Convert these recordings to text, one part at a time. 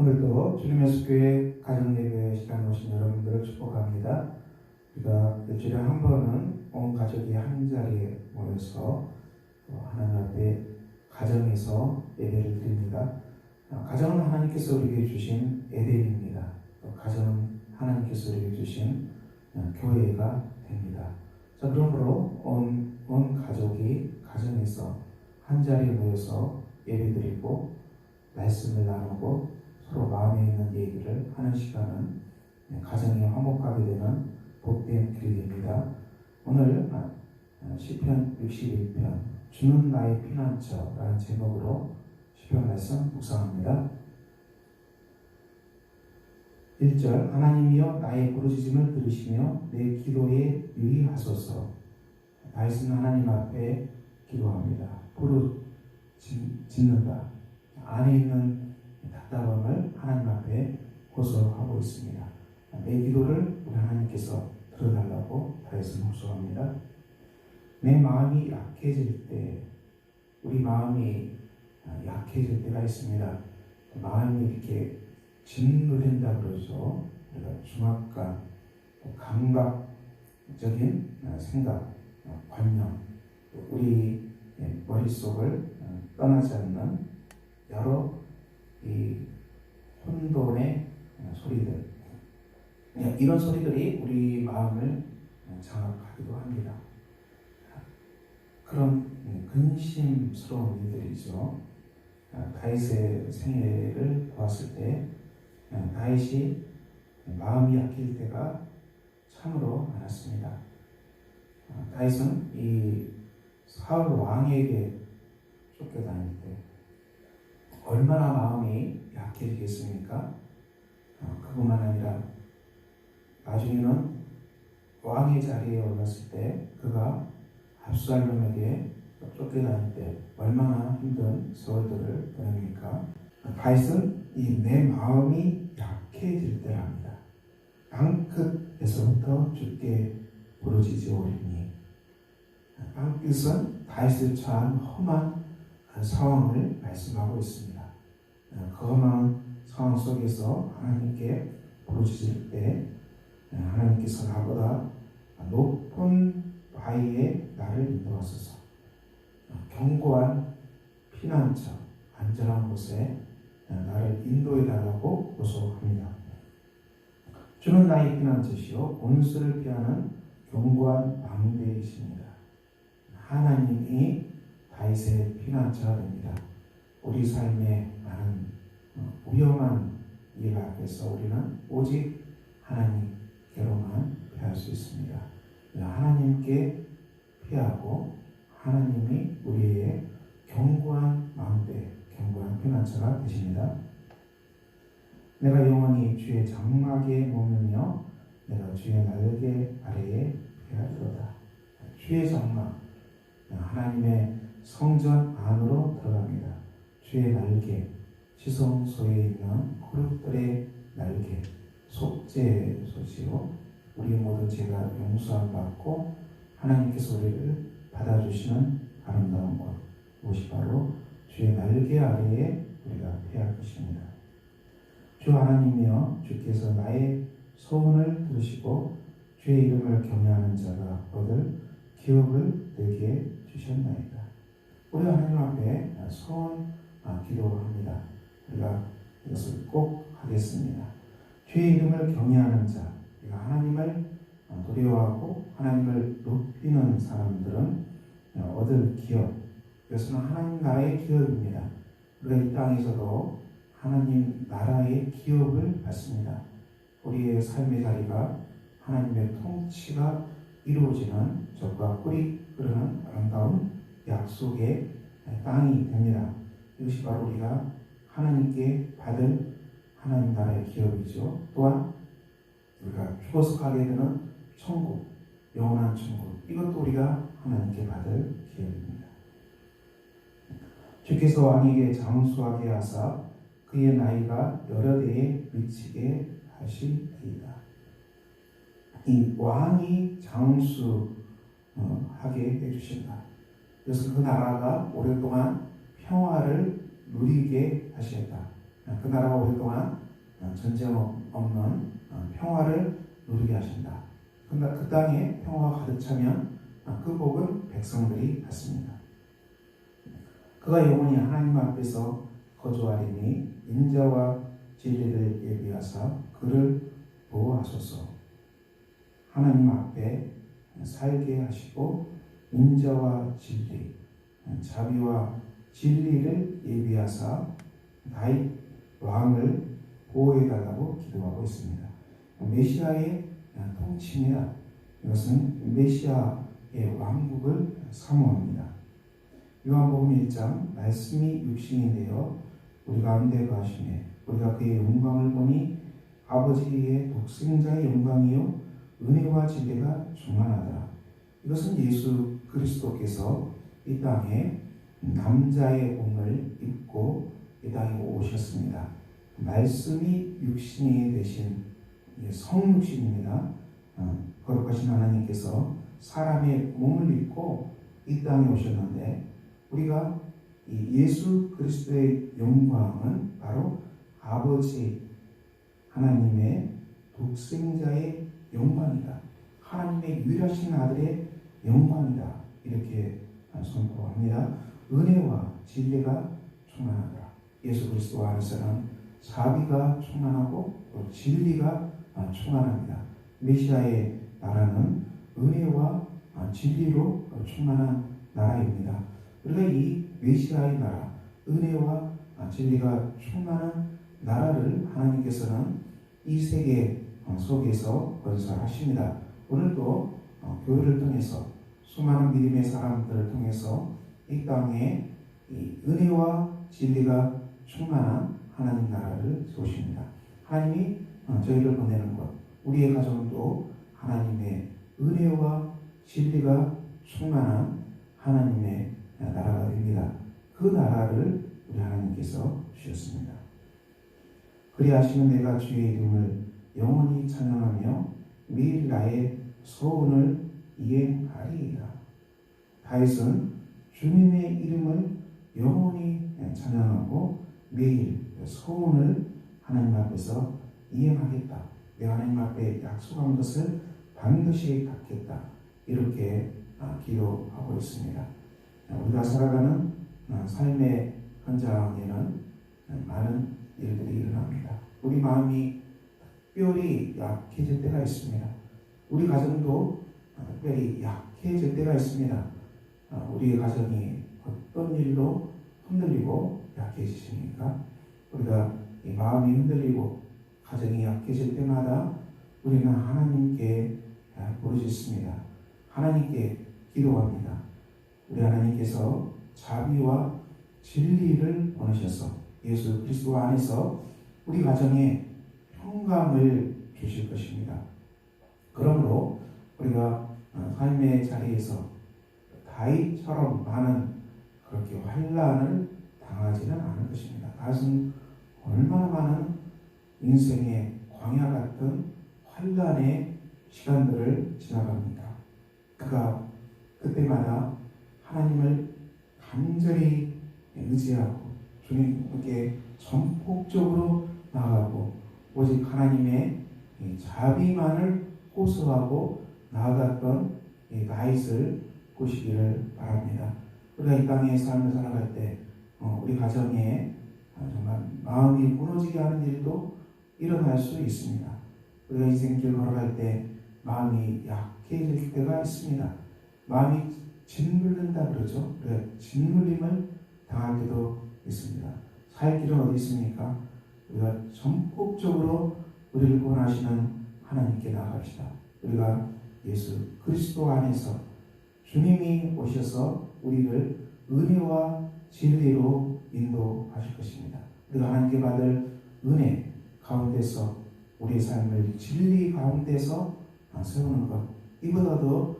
오늘도 주님의 수교회 가정예배 시간에 오신 여러분들을 축복합니다. 우리가 일주일에 한 번은 온 가족이 한 자리에 모여서 어, 하나님 앞에 가정에서 예배를 드립니다. 어, 가정은 하나님께서 우리에게 주신 에덴입니다. 또 가정은 하나님께서 우리에게 주신 어, 교회가 됩니다. 자, 그러므로 온, 온 가족이 가정에서 한 자리에 모여서 예배 드리고 말씀을 나누고 서로 마음에 있는 얘기를 하는 시간은 가정이 화목하게 되는 복된 길입니다. 오늘 아, 시편 61편 주는 나의 피난처라는 제목으로 시편 말씀 묵상합니다. 1절 하나님이여 나의 부르짖음을 들으시며 내 기도에 유의하소서 다윗은 하나님 앞에 기도합니다. 부르짖는다. 안에 있는 답답함을 하나님 앞에 호소하고 있습니다. 내 기도를 우리 하나님께서 들어달라고 다윗은 호소합니다. 내 마음이 약해질 때 우리 마음이 약해질 때가 있습니다. 마음이 이렇게 짓누른다 그러죠. 우리가 중압감, 감각적인 생각, 관념, 우리 머릿속을 떠나지 않는 여러 이 혼돈의 소리들 이런 소리들이 우리 마음을 장악하기도 합니다. 그런 근심스러운 일들이죠. 다윗의 생애를 보았을 때 다윗이 마음이 약해질 때가 참으로 많았습니다. 다윗은 이 사울 왕에게 쫓겨다닐 때 얼마나 마음이 약해지겠습니까? 어, 그뿐만 아니라 나중에는 왕의 자리에 올랐을 때 그가 압살롬에게 쫓겨다닐 때 얼마나 힘든 세월들을 보냅니까? 다윗은 이 내 마음이 약해질 때랍니다. 땅끝에서부터 주께 부르짖어 오리니 땅끝은 다윗을 처한 험한 상황을 말씀하고 있습니다. 그 험한 상황 속에서 하나님께 부르짖을 때 하나님께서 나보다 높은 바위에 나를 인도하소서 견고한 피난처 안전한 곳에 나를 인도해 달라고 호소합니다. 주는 나의 피난처시요 온수를 피하는 견고한 망대이십니다. 하나님이 다윗의 피난처가 됩니다. 우리 삶에 많은 어, 위험한 일 앞에서 우리는 오직 하나님 께로만 피할 수 있습니다. 하나님께 피하고 하나님이 우리의 견고한 마음대, 견고한 피난처가 되십니다. 내가 영원히 주의 장막에 머물며 내가 주의 날개 아래에 피하리로다. 주의 장막, 하나님의 성전 안으로 들어갑니다. 주의 날개, 지성소에 있는 그룹들의 날개, 속죄소지요. 우리 모두 제가 용서함 받고 하나님께서 우리를 받아주시는 아름다운 곳, 무엇이 바로 주의 날개 아래에 우리가 피할 것입니다. 주 하나님이여 주께서 나의 소원을 들으시고 주의 이름을 경외하는 자가 얻을 기업을 내게 주셨나이다. 우리 하나님 앞에 소원 기도합니다. 우리가 이것을 꼭 하겠습니다. 주의 이름을 경외하는 자, 우리가 하나님을 두려워하고 하나님을 높이는 사람들은 얻을 기업, 이것은 하나님 나라의 기업입니다. 우리가 이 땅에서도 하나님 나라의 기업을 받습니다. 우리의 삶의 자리가 하나님의 통치가 이루어지는 적과 꿀이 흐르는 아름다운 약속의 땅이 됩니다. 이것이 바로 우리가 하나님께 받을 하나님 나라의 기업이죠. 또한 우리가 가게 되는 천국, 영원한 천국, 이것도 우리가 하나님께 받을 기업입니다. 주께서 왕에게 장수하게 하사 그의 나이가 여러 대에 미치게 하시리이다. 이 왕이 장수하게 해주신다. 그래서 그 나라가 오랫동안 평화를 누리게 하셨다. 그 나라가 오랫동안 전쟁 없는 평화를 누리게 하신다. 그, 그 땅에 평화가 가득 차면 그 복은 백성들이 받습니다. 그가 영원히 하나님 앞에서 거주하리니 인자와 진리를 예비하사 그를 보호하소서. 하나님 앞에 살게 하시고 인자와 진리, 자비와 진리를 예비하사 다윗 왕을 보호해 달라고 기도하고 있습니다. 메시아의 통치입니다. 이것은 메시아의 왕국을 사모합니다. 요한복음 1장 말씀이 육신이 되어 우리 가운데 거하시며 우리가 그의 영광을 보니 아버지의 독생자의 영광이요 은혜와 진리가 충만하더라. 이것은 예수 그리스도께서 이 땅에 남자의 몸을 입고 이 땅에 오셨습니다. 말씀이 육신이 되신 성육신입니다. 어, 거룩하신 하나님께서 사람의 몸을 입고 이 땅에 오셨는데 우리가 예수 그리스도의 영광은 바로 아버지 하나님의 독생자의 영광이다. 하나님의 유일하신 아들의 영광이다. 이렇게 선포합니다. 은혜와 진리가 충만하다. 예수 그리스도 안에서는 자비가 충만하고 또 진리가 충만합니다. 메시아의 나라는 은혜와 진리로 충만한 나라입니다. 우리가 이 메시아의 나라, 은혜와 진리가 충만한 나라를 하나님께서는 이 세계 속에서 건설하십니다. 오늘도 어, 교회를 통해서 수많은 믿음의 사람들을 통해서 이 땅에 이 은혜와 진리가 충만한 하나님 나라를 세우십니다. 하나님이 어, 저희를 보내는 것, 우리의 가정도 하나님의 은혜와 진리가 충만한 하나님의 나라가 됩니다. 그 나라를 우리 하나님께서 주셨습니다. 그리하시면 내가 주의 이름을 영원히 찬양하며 매일 나의 소원을 이행하리이다. 다윗은 주님의 이름을 영원히 찬양하고 매일 소원을 하나님 앞에서 이행하겠다. 내가 하나님 앞에 약속한 것을 반드시 갖겠다. 이렇게 아, 기도하고 있습니다. 우리가 살아가는 아, 삶의 현장에는 많은 일들이 일어납니다. 우리 마음이 특별히 약해질 때가 있습니다. 우리 가정도 특별히 약해질 때가 있습니다. 아, 우리의 가정이 어떤 일로 흔들리고 약해지십니까? 우리가 마음이 흔들리고 가정이 약해질 때마다 우리는 하나님께 부르짖습니다. 하나님께 기도합니다. 우리 하나님께서 자비와 진리를 보내셔서 예수 그리스도 안에서 우리 가정에 평강을 주실 것입니다. 그러므로 우리가 어, 삶의 자리에서 다윗처럼 많은 그렇게 환란을 당하지는 않을 것입니다. 다윗은 얼마나 많은 인생의 광야 같은 환란의 시간들을 지나갑니까? 그가 그때마다 하나님을 간절히 의지하고 주님께 전폭적으로 나아가고 오직 하나님의 자비만을 호소하고 나아갔던 나잇을 보시기를 바랍니다. 우리가 이 땅의 삶을 살아갈 때 어, 우리 가정에 정말 마음이 무너지게 하는 일도 일어날 수 있습니다. 우리가 인생길 걸어갈 때 마음이 약해질 때가 있습니다. 마음이 짓눌린다 그러죠. 그 짓눌림을 당할 때도 있습니다. 살 길은 어디 있습니까? 우리가 전폭적으로 우리를 원하시는 하나님께 나아갑시다. 우리가 예수 그리스도 안에서 주님이 오셔서 우리를 은혜와 진리로 인도하실 것입니다. 우리가 하나님께 받을 은혜 가운데서 우리의 삶을 진리 가운데서 세우는 것 이보다 더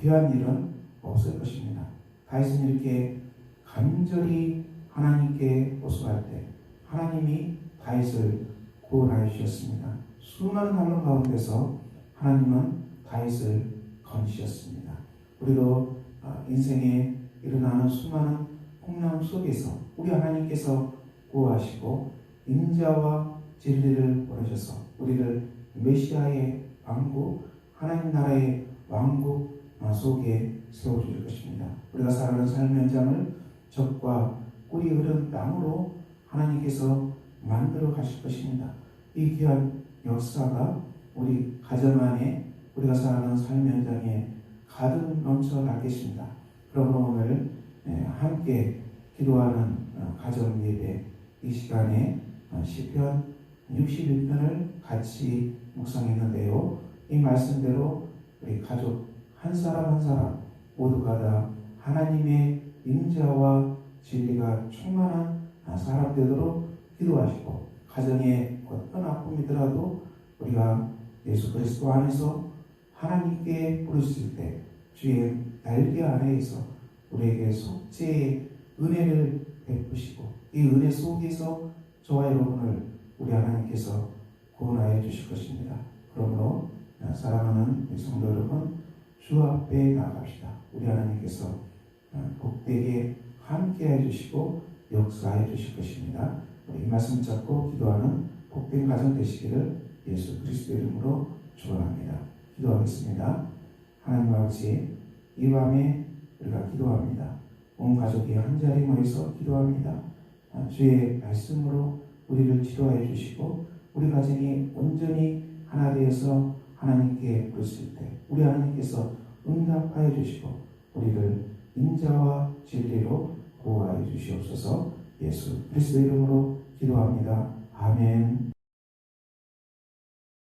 귀한 일은 없을 것입니다. 다윗은 이렇게 간절히 하나님께 호소할 때 하나님이 다윗을 구원하여 주셨습니다. 수많은 환란 가운데서 하나님은 다윗을 건지셨습니다. 우리도 아, 인생에 일어나는 수많은 풍랑 속에서 우리 하나님께서 구하시고 인자와 진리를 보내셔서 우리를 메시아의 왕국 하나님 나라의 왕국 속에 세워주실 것입니다. 우리가 살아가는 삶의 현장을 적과 꿀이 흐른 땅으로 하나님께서 만들어 가실 것입니다. 이 귀한 역사가 우리 가정 안에 우리가 살아가는 삶의 현장에 가득 넘쳐 나겠습니다. 그러므로 오늘 예, 함께 기도하는 어, 가정 예배 이 시간에 어, 시편 61편을 같이 묵상했는데요. 이 말씀대로 우리 가족 한 사람 한 사람 모두가 다 하나님의 인자와 진리가 충만한 사람 되도록 기도하시고 가정에 어떤 아픔이더라도 우리가 예수 그리스도 안에서 하나님께 부르실 때 주의 날개 아래에서 우리에게 속죄의 은혜를 베푸시고 이 은혜 속에서 저와 여러분을 우리 하나님께서 구원하여 주실 것입니다. 그러므로 사랑하는 성도 여러분 주 앞에 나갑시다. 우리 하나님께서 복되게 함께해 주시고 역사해 주실 것입니다. 이 말씀 잡고 기도하는 복된 가정 되시기를 예수 그리스도 이름으로 축원합니다. 기도하겠습니다. 하나님 아버지 이 밤에 우리가 기도합니다. 온 가족이 한 자리 모여서 기도합니다. 아, 주의 말씀으로 우리를 지도하여 주시고 우리 가정이 온전히 하나 되어서 하나님께 부르실 때 우리 하나님께서 응답하여 주시고 우리를 인자와 진리로 보호하여 주시옵소서 예수 그리스도 이름으로 기도합니다. 아멘